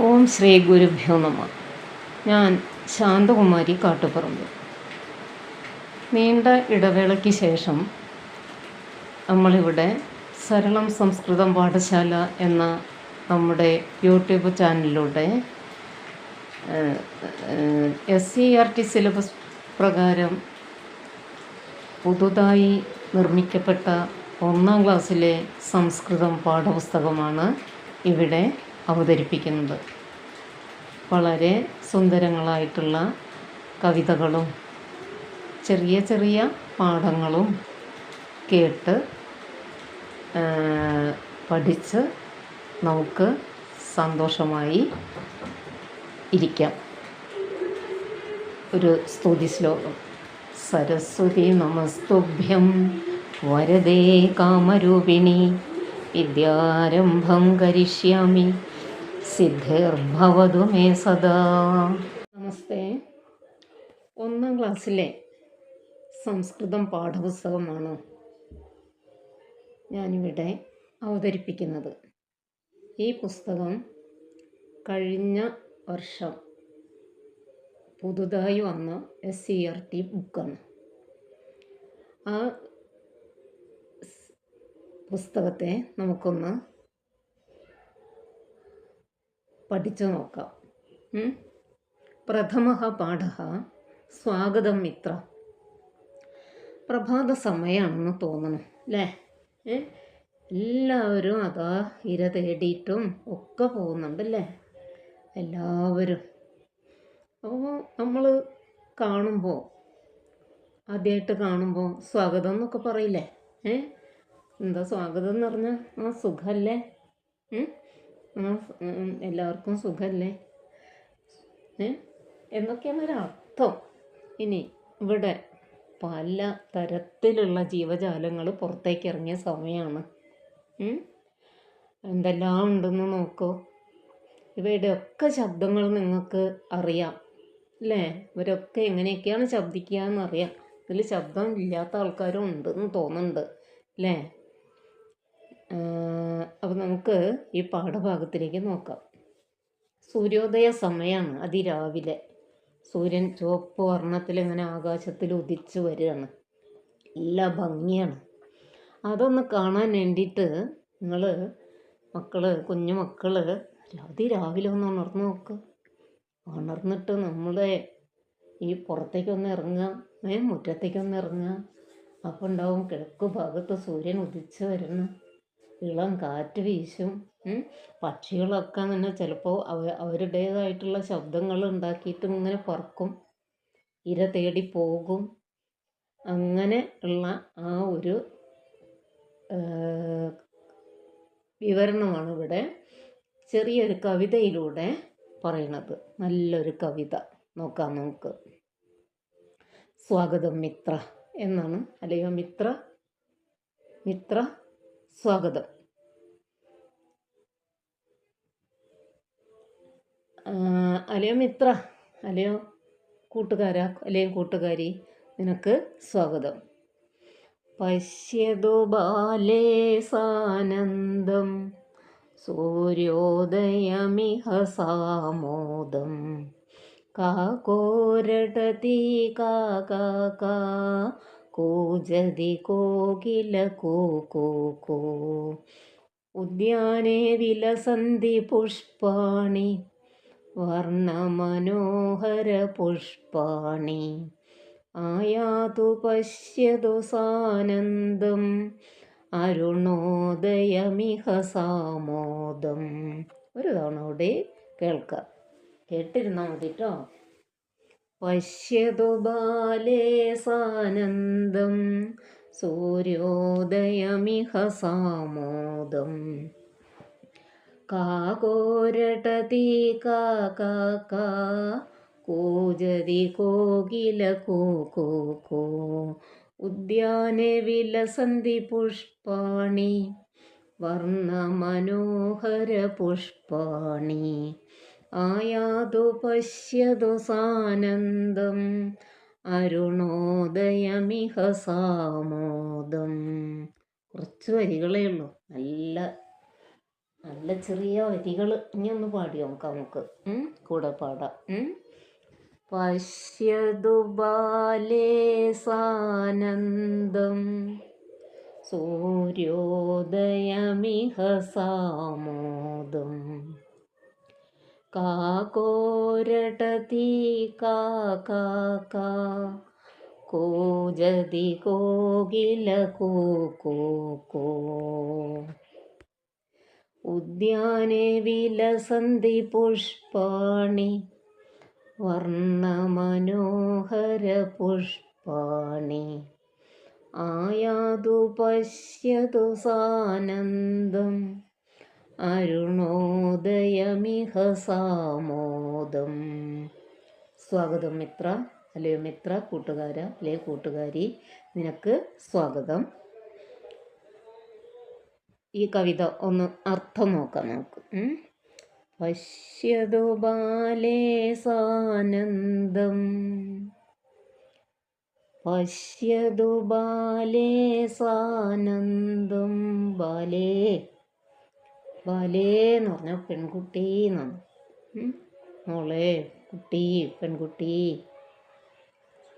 ഓം ശ്രീ ഗുരുഭ്യോ നമ. ഞാൻ ശാന്തകുമാരി കാട്ടുപറമ്പ്. നീണ്ട ഇടവേളയ്ക്ക് ശേഷം നമ്മളിവിടെ സരളം സംസ്കൃതം പാഠശാല എന്ന നമ്മുടെ യൂട്യൂബ് ചാനലിലൂടെ S C R T syllabus പ്രകാരം പുതുതായി നിർമ്മിക്കപ്പെട്ട ഒന്നാം ക്ലാസ്സിലെ സംസ്കൃതം പാഠപുസ്തകമാണ് ഇവിടെ അവതരിപ്പിക്കുന്നത്. വളരെ സുന്ദരങ്ങളായിട്ടുള്ള കവിതകളും ചെറിയ ചെറിയ പാഠങ്ങളും കേട്ട് പഠിച്ച് നമുക്ക് സന്തോഷമായി ഇരിക്കാം. ഒരു സ്തുതി ശ്ലോകം. സരസ്വതി നമസ്തുഭ്യം. വരദേ കാമരൂപിണി. വിദ്യാരംഭം കരിഷ്യാമി. സിദ്ധിർഭവതു മേ സദാ. നമസ്തേ. ഒന്നാം ക്ലാസ്സിലെ സംസ്കൃതം പാഠപുസ്തകമാണ് ഞാനിവിടെ അവതരിപ്പിക്കുന്നത്. ഈ പുസ്തകം കഴിഞ്ഞ വർഷം പുതുതായി വന്ന എസ് സി ആർ ടി ബുക്കാണ്. ആ പുസ്തകത്തെ നമുക്കൊന്ന് പഠിച്ചു നോക്കാം? പ്രഥമ പാഠ. സ്വാഗതം മിത്ര. പ്രഭാത സമയമാണെന്ന് തോന്നുന്നു അല്ലേ? എല്ലാവരും അതാ ഇര തേടിയിട്ടും ഒക്കെ പോകുന്നുണ്ടല്ലേ എല്ലാവരും. അപ്പോൾ നമ്മൾ കാണുമ്പോൾ ആദ്യമായിട്ട് കാണുമ്പോൾ സ്വാഗതം എന്നൊക്കെ പറയില്ലേ? ഏ? എന്താ സ്വാഗതം എന്ന് പറഞ്ഞാൽ ആ സുഖമല്ലേ എല്ലാവർക്കും സുഖമല്ലേ എന്നൊക്കെയാണ് ഒരർത്ഥം. ഇനി ഇവിടെ പല തരത്തിലുള്ള ജീവജാലങ്ങൾ പുറത്തേക്ക് ഇറങ്ങിയ സമയമാണ്? എന്തെല്ലാം ഉണ്ടെന്ന് നോക്കൂ. ഇവയുടെയൊക്കെ ശബ്ദങ്ങൾ നിങ്ങൾക്ക് അറിയാം അല്ലേ? ഇവരൊക്കെ എങ്ങനെയൊക്കെയാണ് ശബ്ദിക്കുക എന്നറിയാം. ഇതിൽ ശബ്ദം ഇല്ലാത്ത ആൾക്കാരും ഉണ്ടെന്ന് തോന്നുന്നുണ്ട് അല്ലേ? അപ്പോൾ നമുക്ക് ഈ പാഠഭാഗത്തിലേക്ക് നോക്കാം. സൂര്യോദയ സമയമാണ് അതിരാവിലെ. സൂര്യൻ ചുവപ്പ് വർണത്തിൽ ഇങ്ങനെ ആകാശത്തിൽ ഉദിച്ചു വരികയാണ്. നല്ല ഭംഗിയാണ്. അതൊന്ന് കാണാൻ വേണ്ടിയിട്ട് നിങ്ങൾ മക്കൾ കുഞ്ഞു മക്കൾ അതിരാവിലെ ഒന്ന് ഉണർന്നു നോക്കുക ഉണർന്നിട്ട് നമ്മുടെ ഈ പുറത്തേക്കൊന്ന് ഇറങ്ങുക മുറ്റത്തേക്കൊന്ന് ഇറങ്ങുക. അപ്പോൾ ഉണ്ടാവും കിഴക്ക് ഭാഗത്ത് സൂര്യൻ ഉദിച്ച് വരുന്നു. ഇളം കാറ്റ് വീശും പക്ഷികളൊക്കെ അങ്ങനെ ചിലപ്പോൾ അവ അവരുടേതായിട്ടുള്ള ശബ്ദങ്ങൾ ഉണ്ടാക്കിയിട്ട് ഇങ്ങനെ പറക്കും. ഇര തേടി പോകും. അങ്ങനെ ഉള്ള ആ ഒരു വിവരണമാണ് ഇവിടെ ചെറിയൊരു കവിതയിലൂടെ പറയണത് നല്ലൊരു കവിത. നോക്കാം നമുക്ക്. സ്വാഗതം മിത്ര എന്നാണ്. അല്ലയോ മിത്ര? മിത്ര? സ്വാഗതം. അലയോ മിത്ര അലയോ കൂട്ടുകാരാ അല്ലയോ കൂട്ടുകാരി നിനക്ക് സ്വാഗതം. പശ്യതു ബാലേ സാനന്ദം സൂര്യോദയമിഹ സാമോദം. കാ കാകാ കൂജതി കോകില കൂ കൂ ഉദ്യാനേ വിലസന്തി പുഷ്പാണി വർണമനോഹര പുഷ്പാണി. ആയാതു പശ്യതു സാനന്ദം അരുണോദയമിഹ സാമോദം. ഒരു തവണ കൂടി കേൾക്കാം. കേട്ടിരുന്നാൽ മതി കേട്ടോ പശ്യതു ബാലേ സാനന്ദം സൂര്യോദയമിഹ സാമോദം കാകോരടതി കാകാ കൂജതി കോകില കോ കോ കൂ ഉദ്യാനെ വിലസന്തി പുഷ്പാണി വർണമനോഹര പുഷ്പാണി ആയാതു പശ്യതു സാനന്ദം അരുണോദയമിഹ സാമോദം. കുറച്ച് വരികളേ ഉള്ളൂ. നല്ല നല്ല ചെറിയ വരികൾ ഇനി ഒന്ന് പാടി നമുക്ക്. ഉം? കൂടെ പാടാം. പശ്യതു ബാലേ സാനന്ദം സൂര്യോദയമിഹ സാമോദം. കാകോരടതി കാക്കാ കൂജതി കോകില കൂ കൂ ഉദ്യാനെ വിലസന്തി പുഷ്പാണി വർണമനോഹര പുഷ്പാണി. ആയാതു പശ്യതു സാനന്ദം അരുണോദയമിഹ സാമോദം. സ്വാഗതം മിത്ര അല്ലയോ മിത്ര കൂട്ടുകാര അല്ലേ കൂട്ടുകാരി നിനക്ക് സ്വാഗതം. ഈ കവിത ഒന്ന് അർത്ഥം നോക്കാം നമുക്ക്. പശ്യതു ബാലേ സാനന്ദം. പശ്യതു ബാലേ സാനന്ദം. ബാലേ ബാലേ എന്ന് പറഞ്ഞ പെൺകുട്ടി എന്നാണ്. മോളെ കുട്ടി പെൺകുട്ടി.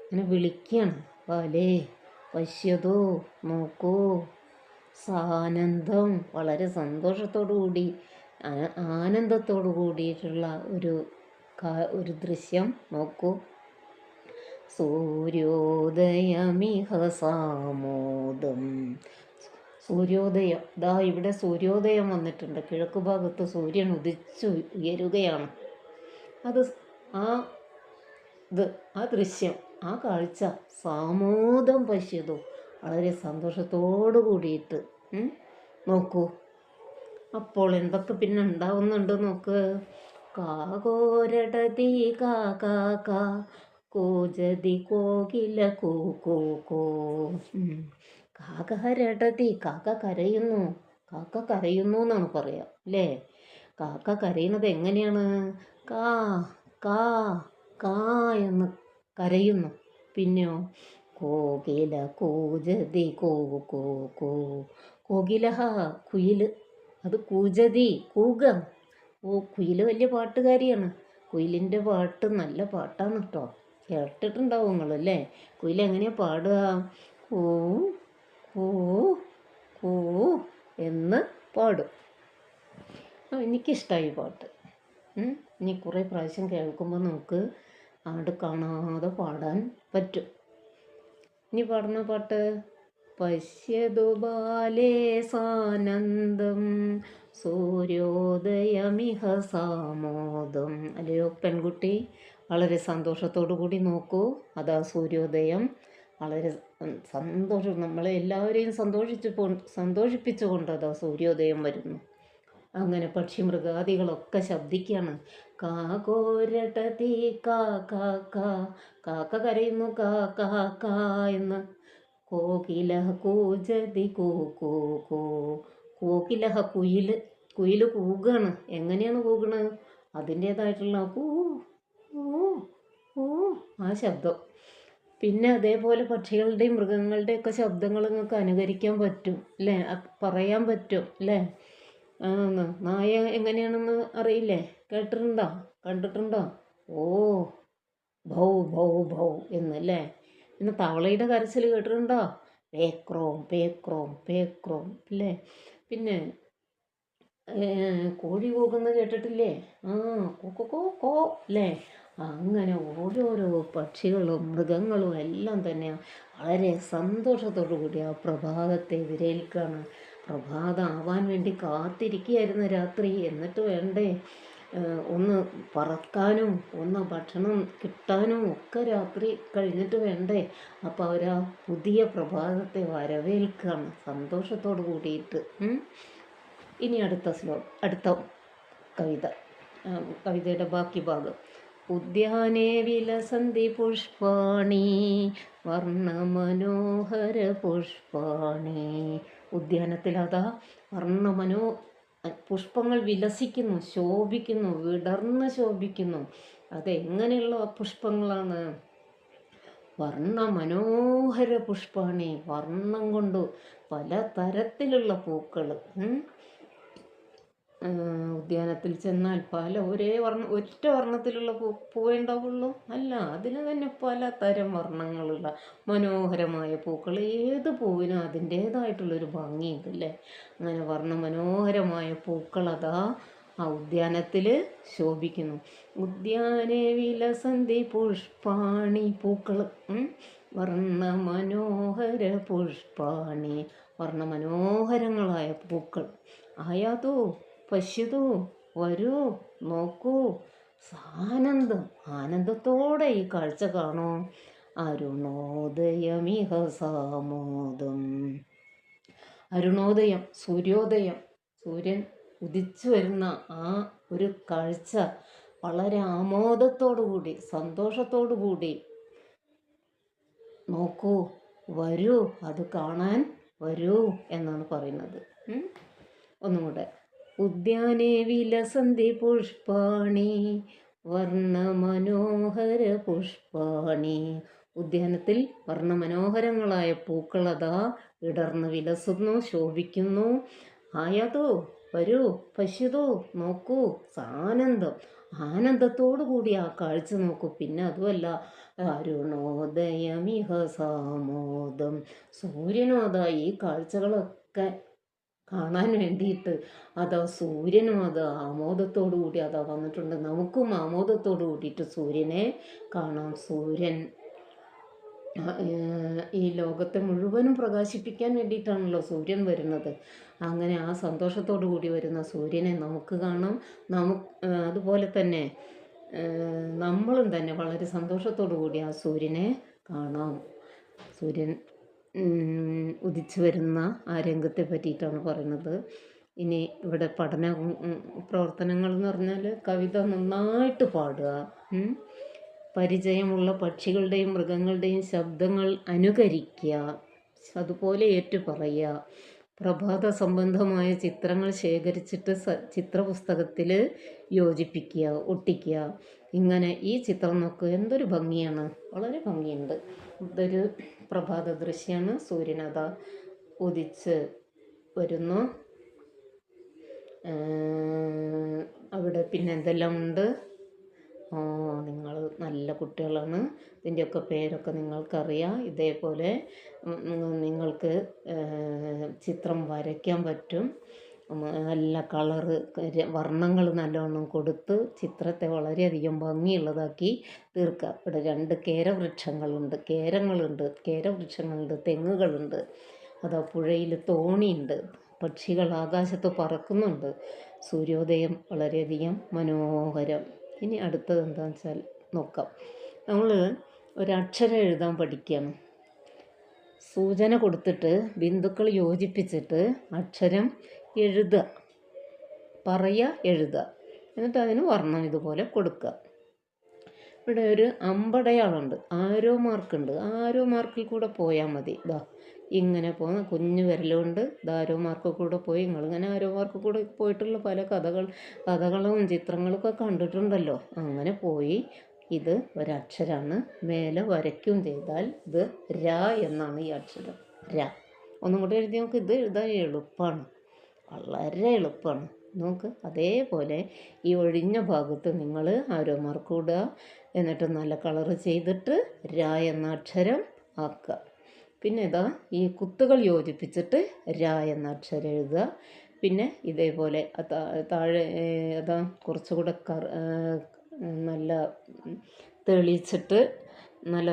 അങ്ങനെ വിളിക്കുകയാണ് ബാലേ പശ്യതോ നോക്കൂ. സാനന്ദം. വളരെ സന്തോഷത്തോടു കൂടി ആ- ആനന്ദത്തോടു കൂടിയിട്ടുള്ള ഒരു ഒരു ദൃശ്യം നോക്കൂ. സൂര്യോദയമിഹ സാമോദം. സൂര്യോദയം. ദാ ഇവിടെ സൂര്യോദയം വന്നിട്ടുണ്ട്. കിഴക്ക് ഭാഗത്ത് സൂര്യൻ ഉദിച്ചു ഉയരുകയാണ്. അത് ആ ഇത് ആ ദൃശ്യം ആ കാഴ്ച സാമോദം പശ്യതു വളരെ സന്തോഷത്തോടു കൂടിയിട്ട് നോക്കൂ. അപ്പോൾ എന്തൊക്കെ പിന്നെ ഉണ്ടാവുന്നുണ്ട് നോക്ക്. കാകോരടതി കാ കാ കാ കൂ കൂ കൂ. കാക്ക രടതി കാക്ക കരയുന്നു. കാക്ക കരയുന്നു എന്നാണ് പറയാ. അല്ലേ കാക്ക കരയുന്നത് എങ്ങനെയാണ്? കാ കാ കാ എന്ന് കരയുന്നു. പിന്നെയോ? കോകില കൂജതി കോ കോ കോ. കോകിലഹ കുയിൽ. അത് കൂജതി കൂക. ഓ കുയിൽ വലിയ പാട്ടുകാരിയാണ്. കുയിലിന്റെ പാട്ട് നല്ല പാട്ടാണ് കേട്ടോ കേട്ടിട്ടുണ്ടാവും നിങ്ങളല്ലേ കുയിൽ എങ്ങനെയാ പാടുക? കൂ കൂ കൂ എന്ന് പാടും. എനിക്കിഷ്ടമായി പാട്ട്. ഇനി കുറേ പ്രാവശ്യം കേൾക്കുമ്പോൾ നമുക്ക് ആട് കാണാതെ പാടാൻ പറ്റും. ഇനി പാടുന്ന പാട്ട് പശ്യതു ബാലേ സാനന്ദം സൂര്യോദയമിഹ സാമോദം. അല്ലയോ പെൺകുട്ടി വളരെ സന്തോഷത്തോടു കൂടി നോക്കൂ. അതാ സൂര്യോദയം. വളരെ സന്തോഷം. നമ്മളെ എല്ലാവരെയും സന്തോഷിച്ചു പോ സന്തോഷിപ്പിച്ചുകൊണ്ട് അതാ സൂര്യോദയം വരുന്നു. അങ്ങനെ പക്ഷി മൃഗാദികളൊക്കെ ശബ്ദിക്കുകയാണ് കാകോരടതി കാ കാ കാ കാക്ക കരയുന്നു കാ എന്ന്. കോകില കൂജതി കൂ കൂ കൂ. കോകിലഹ കുയിൽ കുയിൽ കൂകാണ്. എങ്ങനെയാണ് കൂകണത് അതിന്റേതായിട്ടുള്ള കൂ ഓ ഊ ആ ശബ്ദം. പിന്നെ അതേപോലെ പക്ഷികളുടെയും മൃഗങ്ങളുടെയും ഒക്കെ ശബ്ദങ്ങൾ നിങ്ങൾക്ക് അനുകരിക്കാൻ പറ്റും അല്ലേ പറയാൻ പറ്റും അല്ലേ നായ എങ്ങനെയാണെന്ന് അറിയില്ലേ? കേട്ടിട്ടുണ്ടോ? കണ്ടിട്ടുണ്ടോ? ഓ ഭൗ ഭൗ ഭൗ എന്നല്ലേ പിന്നെ തവളയുടെ കരച്ചിൽ കേട്ടിട്ടുണ്ടോ? പേക്രോം പേക്രോം പേക്രോം അല്ലേ പിന്നെ കോഴി കൂക്കുന്നത് കേട്ടിട്ടില്ലേ? ആ കോ കോ കോ അല്ലേ അങ്ങനെ ഓരോരോ പക്ഷികളും മൃഗങ്ങളും എല്ലാം തന്നെ വളരെ സന്തോഷത്തോടു കൂടി ആ പ്രഭാതത്തെ വിരയിൽക്കാണ് പ്രഭാതം ആവാൻ വേണ്ടി കാത്തിരിക്കുകയായിരുന്നു രാത്രി. എന്നിട്ട് വേണ്ടേ ഒന്ന് പറക്കാനും ഒന്ന് ഭക്ഷണം കിട്ടാനും ഒക്കെ രാത്രി കഴിഞ്ഞിട്ട് വേണ്ടേ. അപ്പോൾ അവർ ആ പുതിയ പ്രഭാതത്തെ വരവേൽക്കുകയാണ് സന്തോഷത്തോട് കൂടിയിട്ട്. ഇനി അടുത്ത ശ്ലോ അടുത്ത കവിത കവിതയുടെ ബാക്കി ഭാഗം. ഉദ്യാനേ വിലസന്തി പുഷ്പാണി വർണമനോഹര പുഷ്പാണി. ഉദ്യാനത്തിൽ അതാ വർണമനോ പുഷ്പങ്ങൾ വിലസിക്കുന്നു ശോഭിക്കുന്നു വിടർന്ന് ശോഭിക്കുന്നു. അതെങ്ങനെയുള്ള പുഷ്പങ്ങളാണ്? വർണ മനോഹര പുഷ്പാണി വർണം കൊണ്ട് പല തരത്തിലുള്ള പൂക്കൾ ഉദ്യാനത്തിൽ ചെന്നാൽ പല ഒരേ വർണ ഒറ്റ വർണത്തിലുള്ള പൂ പൂവേ അല്ല അതിന് തന്നെ പല തരം വർണങ്ങളുള്ള മനോഹരമായ പൂക്കൾ. ഏത് പൂവിനും അതിന്റേതായിട്ടുള്ളൊരു ഭംഗിയുണ്ട് അല്ലേ? അങ്ങനെ വർണ മനോഹരമായ പൂക്കൾ അതാ ആ ഉദ്യാനത്തിൽ ശോഭിക്കുന്നു. ഉദ്യാനേ വിലസന്ധി പുഷ്പാണി പൂക്കൾ. വർണ മനോഹര പുഷ്പാണി വർണ മനോഹരങ്ങളായ പൂക്കൾ. ആയാതോ പശ്യതോ വരൂ നോക്കൂ. ആനന്ദം ആനന്ദത്തോടെ ഈ കാഴ്ച കാണൂ. അരുണോദയമിഹ സാമോദം. അരുണോദയം സൂര്യോദയം. സൂര്യൻ ഉദിച്ചു വരുന്ന ആ ഒരു കാഴ്ച വളരെ ആമോദത്തോടു കൂടി സന്തോഷത്തോടു കൂടി നോക്കൂ വരൂ അത് കാണാൻ വരൂ എന്നാണ് പറയുന്നത്. ഉം. ഉദ്യാനെ വിലസന്തി പുഷ്പാണി വർണ മനോഹര പുഷ്പാണി. ഉദ്യാനത്തിൽ വർണമനോഹരങ്ങളായ പൂക്കളതാ ഇടർന്ന് വിലസുന്നു ശോഭിക്കുന്നു. ആയതോ വരൂ പശ്യതോ നോക്കൂ ആനന്ദം ആനന്ദത്തോടു കൂടി ആ കാഴ്ച നോക്കൂ. പിന്നെ അതുമല്ല അരുണോദയമിഹ സാമോദം. സൂര്യനോദ ഈ കാഴ്ചകളൊക്കെ കാണാൻ വേണ്ടിയിട്ട് അതാ സൂര്യനും അത് ആമോദത്തോടു കൂടി അതാ വന്നിട്ടുണ്ട്. നമുക്കും ആമോദത്തോടു കൂടിയിട്ട് സൂര്യനെ കാണാം. സൂര്യൻ ഈ ലോകത്തെ മുഴുവനും പ്രകാശിപ്പിക്കാൻ വേണ്ടിയിട്ടാണല്ലോ സൂര്യൻ വരുന്നത്. അങ്ങനെ ആ സന്തോഷത്തോടു കൂടി വരുന്ന സൂര്യനെ നമുക്ക് കാണാം. നമുക്ക് അതുപോലെ തന്നെ നമ്മളും തന്നെ വളരെ സന്തോഷത്തോടു കൂടി ആ സൂര്യനെ കാണാം. സൂര്യൻ ഉദിച്ചു വരുന്ന ആ രംഗത്തെ പറ്റിയിട്ടാണ് പറയുന്നത്. ഇനി ഇവിടെ പഠന പ്രവർത്തനങ്ങൾ എന്ന് പറഞ്ഞാൽ കവിത നന്നായിട്ട് പാടുക. പരിചയമുള്ള പക്ഷികളുടെയും മൃഗങ്ങളുടെയും ശബ്ദങ്ങൾ അനുകരിക്കുക. അതുപോലെ ഏറ്റു പറയുക. പ്രഭാത സംബന്ധമായ ചിത്രങ്ങൾ ശേഖരിച്ചിട്ട് ചിത്രപുസ്തകത്തിൽ യോജിപ്പിക്കുക ഒട്ടിക്കുക. ഇങ്ങനെ ഈ ചിത്രം നോക്കുക എന്തൊരു ഭംഗിയാണ്. വളരെ ഭംഗിയുണ്ട്. ഇതൊരു പ്രഭാത ദൃശ്യമാണ് സൂര്യനത ഉദിച്ച് വരുന്നു. അവിടെ പിന്നെ എന്തെല്ലാം ഉണ്ട്? ഓ നിങ്ങൾ നല്ല കുട്ടികളാണ്. ഇതിന്റെയൊക്കെ പേരൊക്കെ നിങ്ങൾക്കറിയാം. ഇതേപോലെ നിങ്ങൾക്ക് ചിത്രം വരയ്ക്കാൻ പറ്റും. നല്ല കളറ് വർണങ്ങൾ നല്ലോണം കൊടുത്ത് ചിത്രത്തെ വളരെയധികം ഭംഗിയുള്ളതാക്കി തീർക്കുക ഇവിടെ രണ്ട് കേരവൃക്ഷങ്ങളുണ്ട്. കേരങ്ങളുണ്ട് കേരവൃക്ഷങ്ങളുണ്ട് തെങ്ങുകളുണ്ട്. അതാ പുഴയിൽ തോണിയുണ്ട്. പക്ഷികൾ ആകാശത്ത് പറക്കുന്നുണ്ട്. സൂര്യോദയം വളരെയധികം മനോഹരം. ഇനി അടുത്തത് എന്താണെന്ന് വെച്ചാൽ നോക്കാം. നമ്മൾ ഒരക്ഷരം എഴുതാൻ പഠിക്കുകയാണ് സൂചന കൊടുത്തിട്ട് ബിന്ദുക്കൾ യോജിപ്പിച്ചിട്ട് അക്ഷരം എഴുതുക പറയുക എഴുതുക എന്നിട്ട് അതിന് വർണം ഇതുപോലെ കൊടുക്കുക ഇവിടെ ഒരു അമ്പടയാളുണ്ട്. ആരോ മാർക്കുണ്ട്. ആരോ മാർക്കിൽ കൂടെ പോയാൽ മതി. ഇതാ ഇങ്ങനെ പോകുന്ന കുഞ്ഞു വിരലുകൊണ്ട് ദാരോ മാർക്ക് കൂടെ പോയി. നിങ്ങളിങ്ങനെ ആരോ മാർക്ക് കൂടെ പോയിട്ടുള്ള പല കഥകൾ കഥകളും ചിത്രങ്ങളൊക്കെ കണ്ടിട്ടുണ്ടല്ലോ. അങ്ങനെ പോയി ഇത് ഒരക്ഷരമാണ് മേലെ വരയ്ക്കും ചെയ്താൽ ഇത് ര എന്നാണ് ഈ അക്ഷരം. ര. ഒന്നും കൂടി എഴുതി നമുക്ക് ഇത് എഴുതാൻ എളുപ്പമാണ് വളരെ എളുപ്പമാണ്. നോക്ക് അതേപോലെ ഈ ഒഴിഞ്ഞ ഭാഗത്ത് നിങ്ങൾ ആരോ മാർക്ക് ഇടുക എന്നിട്ട് നല്ല കളർ ചെയ്തിട്ട് ര എന്ന അക്ഷരം ആക്കുക. പിന്നെ ഇതാ ഈ കുത്തുകൾ യോജിപ്പിച്ചിട്ട് ര എന്ന അക്ഷരം എഴുതുക. പിന്നെ ഇതേപോലെ താഴെ അതാ കുറച്ചുകൂടെ നല്ല തെളിച്ചിട്ട് നല്ല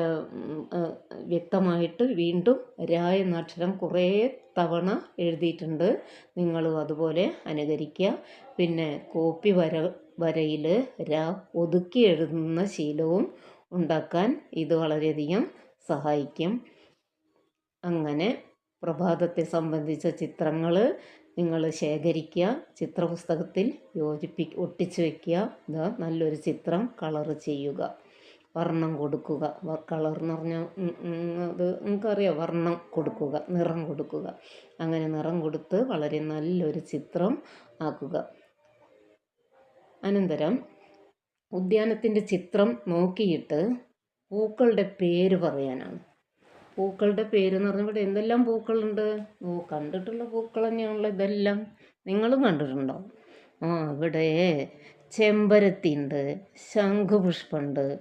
വ്യക്തമായിട്ട് വീണ്ടും ര എന്ന അക്ഷരം കുറേ തവണ എഴുതിയിട്ടുണ്ട്. നിങ്ങളും അതുപോലെ അനുകരിക്കുക. പിന്നെ കോപ്പി വര വരയിൽ ര ഒതുക്കി എഴുതുന്ന ശീലവും ഉണ്ടാക്കാൻ ഇത് വളരെയധികം സഹായിക്കും. അങ്ങനെ പ്രഭാതത്തെ സംബന്ധിച്ച ചിത്രങ്ങൾ നിങ്ങൾ ശേഖരിക്കുക. ചിത്രപുസ്തകത്തിൽ യോജിപ്പി ഒട്ടിച്ചു വയ്ക്കുക നല്ലൊരു ചിത്രം. കളർ ചെയ്യുക. വർണം കൊടുക്കുക. കളർ എന്ന് പറഞ്ഞാൽ അത് നിങ്ങൾക്കറിയാം? വർണം കൊടുക്കുക നിറം കൊടുക്കുക. അങ്ങനെ നിറം കൊടുത്ത് വളരെ നല്ലൊരു ചിത്രം ആക്കുക. അനന്തരം ഉദ്യാനത്തിന്റെ ചിത്രം നോക്കിയിട്ട് പൂക്കളുടെ പേര് പറയാനാണ്. പൂക്കളുടെ പേര് എന്ന് പറഞ്ഞാൽ ഇവിടെ എന്തെല്ലാം പൂക്കളുണ്ട്? ഓ കണ്ടിട്ടുള്ള പൂക്കൾ തന്നെയാണല്ലോ ഇതെല്ലാം. നിങ്ങളും കണ്ടിട്ടുണ്ടാവും ആ ഇവിടെ ചെമ്പരത്തിയുണ്ട് ശംഖുപുഷ്പമുണ്ട്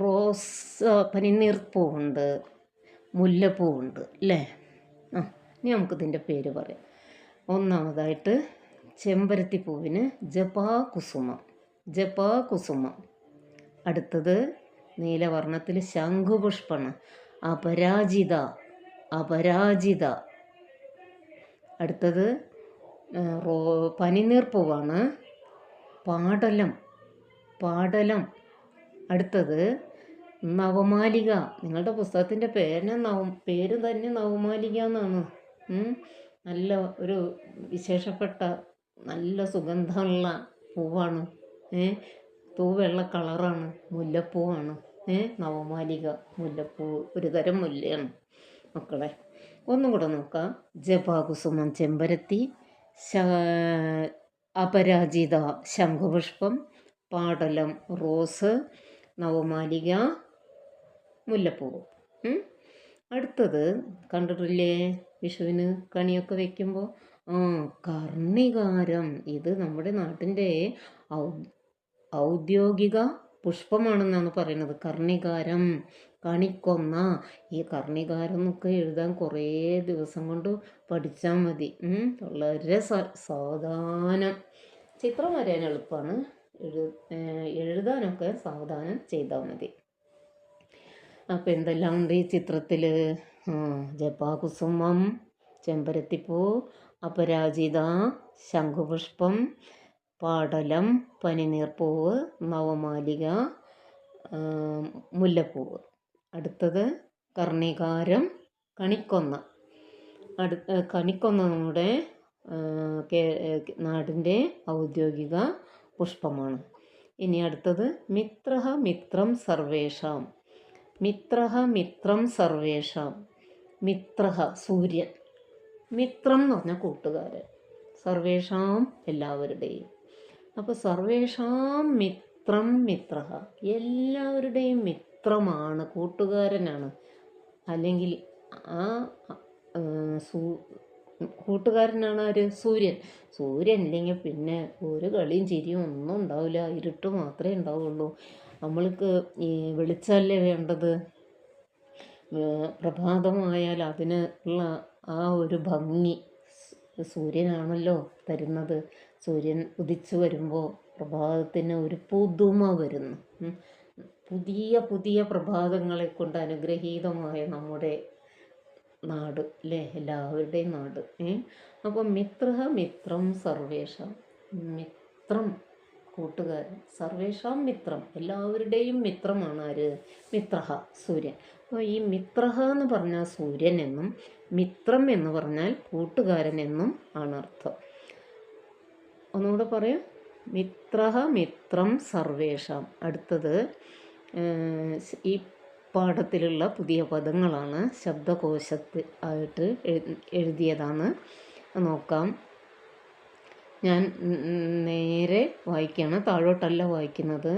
റോസ് പനിനീർപ്പൂവുണ്ട് മുല്ലപ്പൂവുണ്ട് അല്ലേ? ആ ഇനി നമുക്കിതിന്റെ പേര് പറയാം. ഒന്നാമതായിട്ട് ചെമ്പരത്തി പൂവിന് ജപാ കുസുമം ജപാ കുസുമം അടുത്തത് നീലവർണത്തിൽ ശംഖുപുഷ്പമാണ്. അപരാജിത അപരാജിത. അടുത്തത് റോ പനിനീർപ്പൂവാണ്. പാടലം പാടലം. അടുത്തത് നവമാലിക. നിങ്ങളുടെ പുസ്തകത്തിന്റെ പേര് നവ പേര് തന്നെ നവമാലിക എന്നാണ്. നല്ല ഒരു വിശേഷപ്പെട്ട നല്ല സുഗന്ധമുള്ള പൂവാണ്. ഏ? പൂ വെള്ള കളറാണ്. മുല്ലപ്പൂവാണ്. ഏ? നവമാലിക മുല്ലപ്പൂ ഒരു തരം മുല്ലയാണ്. മക്കളെ ഒന്നും കൂടെ നോക്കാം. ജപാകുസുമം ചെമ്പരത്തി അപരാജിത ശംഖുപുഷ്പം പാടലം റോസ് നവമാലിക മുല്ലപ്പൂവ്. അടുത്തത് കണ്ടിട്ടില്ലേ വിഷുവിന് കണിയൊക്കെ വെക്കുമ്പോൾ ആ കർണികാരം. ഇത് നമ്മുടെ നാട്ടിന്റെ ഔദ്യോഗിക പുഷ്പമാണെന്നാണ് പറയുന്നത്. കർണികാരം കണിക്കൊന്ന. ഈ കർണികാരം എന്നൊക്കെ എഴുതാൻ കുറേ ദിവസം കൊണ്ട് പഠിച്ചാൽ മതി. വളരെ സാധാനം ചിത്രം വരാൻ എളുപ്പമാണ് എഴു എഴുതാനൊക്കെ സാവധാനം ചെയ്താൽ മതി. അപ്പം എന്തെല്ലാം ഉണ്ട് ഈ ചിത്രത്തിൽ ജപാകുസുമം ചെമ്പരത്തിപ്പൂ അപരാജിത ശംഖുപുഷ്പം പാടലം പനിനീർപ്പൂവ് നവമാലിക മുല്ലപ്പൂവ്. അടുത്തത് കർണികാരം കണിക്കൊന്ന. അടു കണിക്കൊന്ന നമ്മുടെ നാടിന്റെ ഔദ്യോഗിക പുഷ്പമാണ്. ഇനി അടുത്തത് മിത്രഹ മിത്രം സർവേഷാം. മിത്രഹ മിത്രം സർവേഷാം. മിത്രഹ സൂര്യൻ. മിത്രം എന്ന് പറഞ്ഞാൽ കൂട്ടുകാരൻ. സർവേഷാം എല്ലാവരുടെയും. അപ്പോൾ സർവേഷാം മിത്രം മിത്ര എല്ലാവരുടെയും മിത്രമാണ് കൂട്ടുകാരനാണ്. അല്ലെങ്കിൽ ആ കൂട്ടുകാരനാണ് ആര്? സൂര്യൻ. സൂര്യൻ ഇല്ലെങ്കിൽ പിന്നെ ഒരു കളിയും ചിരിയും ഒന്നും ഉണ്ടാവില്ല. ഇരുട്ട് മാത്രമേ ഉണ്ടാവുള്ളൂ. നമ്മൾക്ക് ഈ വെളിച്ചമല്ലേ വേണ്ടത്? പ്രഭാതമായാൽ അതിന് ഉള്ള ആ ഒരു ഭംഗി സൂര്യനാണല്ലോ തരുന്നത്. സൂര്യൻ ഉദിച്ചു വരുമ്പോൾ പ്രഭാതത്തിന് ഒരു പുതുമ വരുന്നു. പുതിയ പുതിയ പ്രഭാതങ്ങളെ കൊണ്ട് അനുഗ്രഹീതമായ നമ്മുടെ നാട് അല്ലേ എല്ലാവരുടെയും നാട്. അപ്പോൾ മിത്ര മിത്രം സർവേഷാം. മിത്രം കൂട്ടുകാരൻ. സർവേഷാം മിത്രം. എല്ലാവരുടെയും മിത്രമാണ് ആര്? മിത്രഹ സൂര്യൻ. അപ്പോൾ ഈ മിത്രഹ എന്ന് പറഞ്ഞാൽ സൂര്യൻ എന്നും മിത്രം എന്ന് പറഞ്ഞാൽ കൂട്ടുകാരൻ എന്നും ആണ് അർത്ഥം. ഒന്നുകൂടെ പറയാം. മിത്രഹ മിത്രം സർവേഷാം. അടുത്തത് ഈ പാഠത്തിലുള്ള പുതിയ പദങ്ങളാണ് ശബ്ദകോശത്ത് ആയിട്ട് എഴുതിയതാണ്. നോക്കാം. ഞാൻ നേരെ വായിക്കുകയാണ് താഴോട്ടല്ല വായിക്കുന്നത്.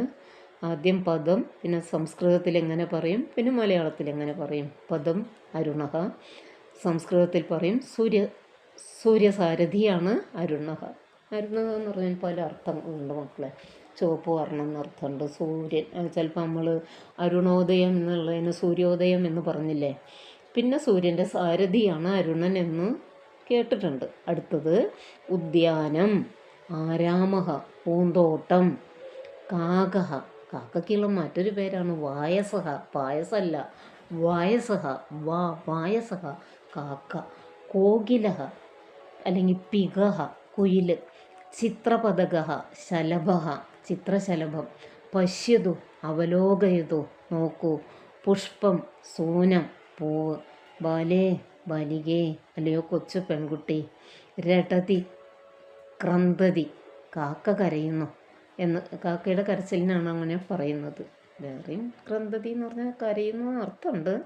ആദ്യം പദം പിന്നെ സംസ്കൃതത്തിൽ എങ്ങനെ പറയും പിന്നെ മലയാളത്തിൽ എങ്ങനെ പറയും. പദം അരുണഹ. സംസ്കൃതത്തിൽ പറയും സൂര്യ സൂര്യസാരഥിയാണ് അരുണഹ. അരുണഹ എന്ന് പറഞ്ഞാൽ പല അർത്ഥങ്ങളുണ്ട് മക്കളെ. ചുവപ്പ് വർണം എന്നർത്ഥമുണ്ട് സൂര്യൻ ചിലപ്പോൾ നമ്മൾ അരുണോദയം എന്നുള്ളതിന് സൂര്യോദയം എന്ന് പറഞ്ഞില്ലേ? പിന്നെ സൂര്യന്റെ സാരഥിയാണ് അരുണൻ എന്ന് കേട്ടിട്ടുണ്ട്. അടുത്തത് ഉദ്യാനം ആരാമഹ പൂന്തോട്ടം കാകഹ. കാക്കയ്ക്കുള്ള മറ്റൊരു പേരാണ് വായസഹ. പായസല്ല വായസഹ വാ വായസഹ കാക്ക. കോകിലഹ അല്ലെങ്കിൽ പികഹ കുയിൽ ചിത്രപതക ശലഭ ചിത്രശലഭം. പശ്യതു അവലോകയതു നോക്കൂ. പുഷ്പം സൂനം പൂവ്. ബാലേ ബാലികേ. അല്ലയോ കൊച്ചു പെൺകുട്ടി. രടതി ക്രന്തതി കാക്ക കരയുന്നു എന്ന് കാക്കയുടെ കരച്ചിലിനാണ് അങ്ങനെ പറയുന്നത്. വേറെയും ക്രന്തതി എന്ന് പറഞ്ഞാൽ കരയുന്നു അർത്ഥമുണ്ട്.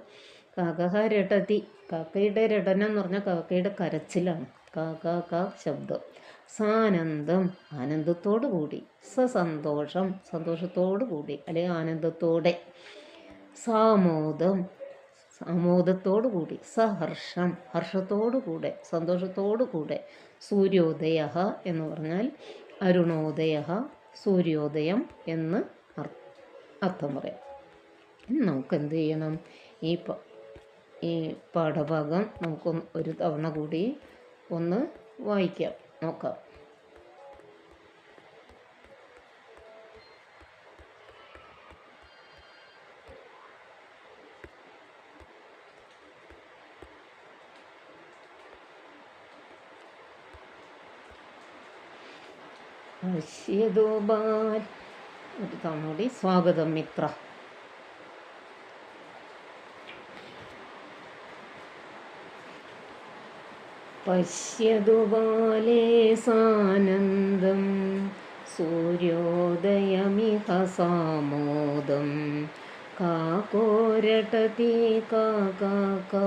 കാക്കഹ രടതി. കാക്കയുടെ രടനം എന്ന് പറഞ്ഞാൽ കാക്കയുടെ കരച്ചിലാണ്. കാക്ക കാ ശബ്ദം. സാനന്ദം ആനന്ദത്തോടു കൂടി സസന്തോഷം സന്തോഷത്തോടു കൂടി അല്ലെങ്കിൽ ആനന്ദത്തോടെ. സാമോദം ആമോദത്തോടു കൂടി സഹർഷം ഹർഷത്തോടു കൂടെ സന്തോഷത്തോടു കൂടെ സൂര്യോദയ എന്ന് പറഞ്ഞാൽ അരുണോദയ സൂര്യോദയം എന്ന് അർത്ഥം പറയാം. നമുക്ക് എന്ത് ചെയ്യണം? ഈ ഈ പാഠഭാഗം നമുക്കൊന്ന് ഒരു തവണ കൂടി ഒന്ന് വായിക്കാം. നോക്കാം. പശ്യതോ ബാൽ ഒരു തവണ സ്വാഗതം മിത്ര. പശ്യതു ബാലേ സാനന്ദം സൂര്യോദയമിഹ സാമോദം കാക്കോരടതി കാക്കാ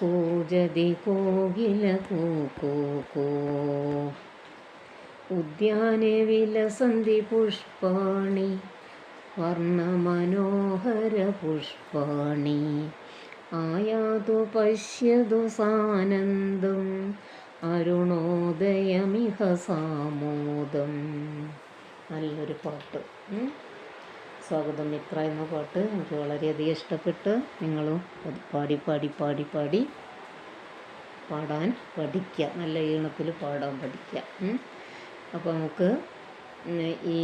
കൂജതി കോകില കൂക്കൂ ഉദ്യാനെ വിലസന്തി പുഷ്പാണി വർണമനോഹര പുഷ്പാണി ആയാതു പശ്യതു സാനന്ദം അരുണോദയമിഹ സാമോദം. നല്ലൊരു പാട്ട്. സ്വാഗതം മിത്ര എന്ന പാട്ട്. എനിക്ക് വളരെയധികം ഇഷ്ടപ്പെട്ട് നിങ്ങളും പാടി പാടി പാടി പാടി പാടാൻ പഠിക്കുക നല്ല ഈണത്തിൽ പാടാൻ പഠിക്കുക അപ്പോൾ നമുക്ക് ഈ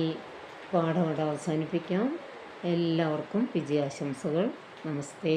പാഠം അവിടെ അവസാനിപ്പിക്കാം. എല്ലാവർക്കും വിജയാശംസകൾ. നമസ്തേ.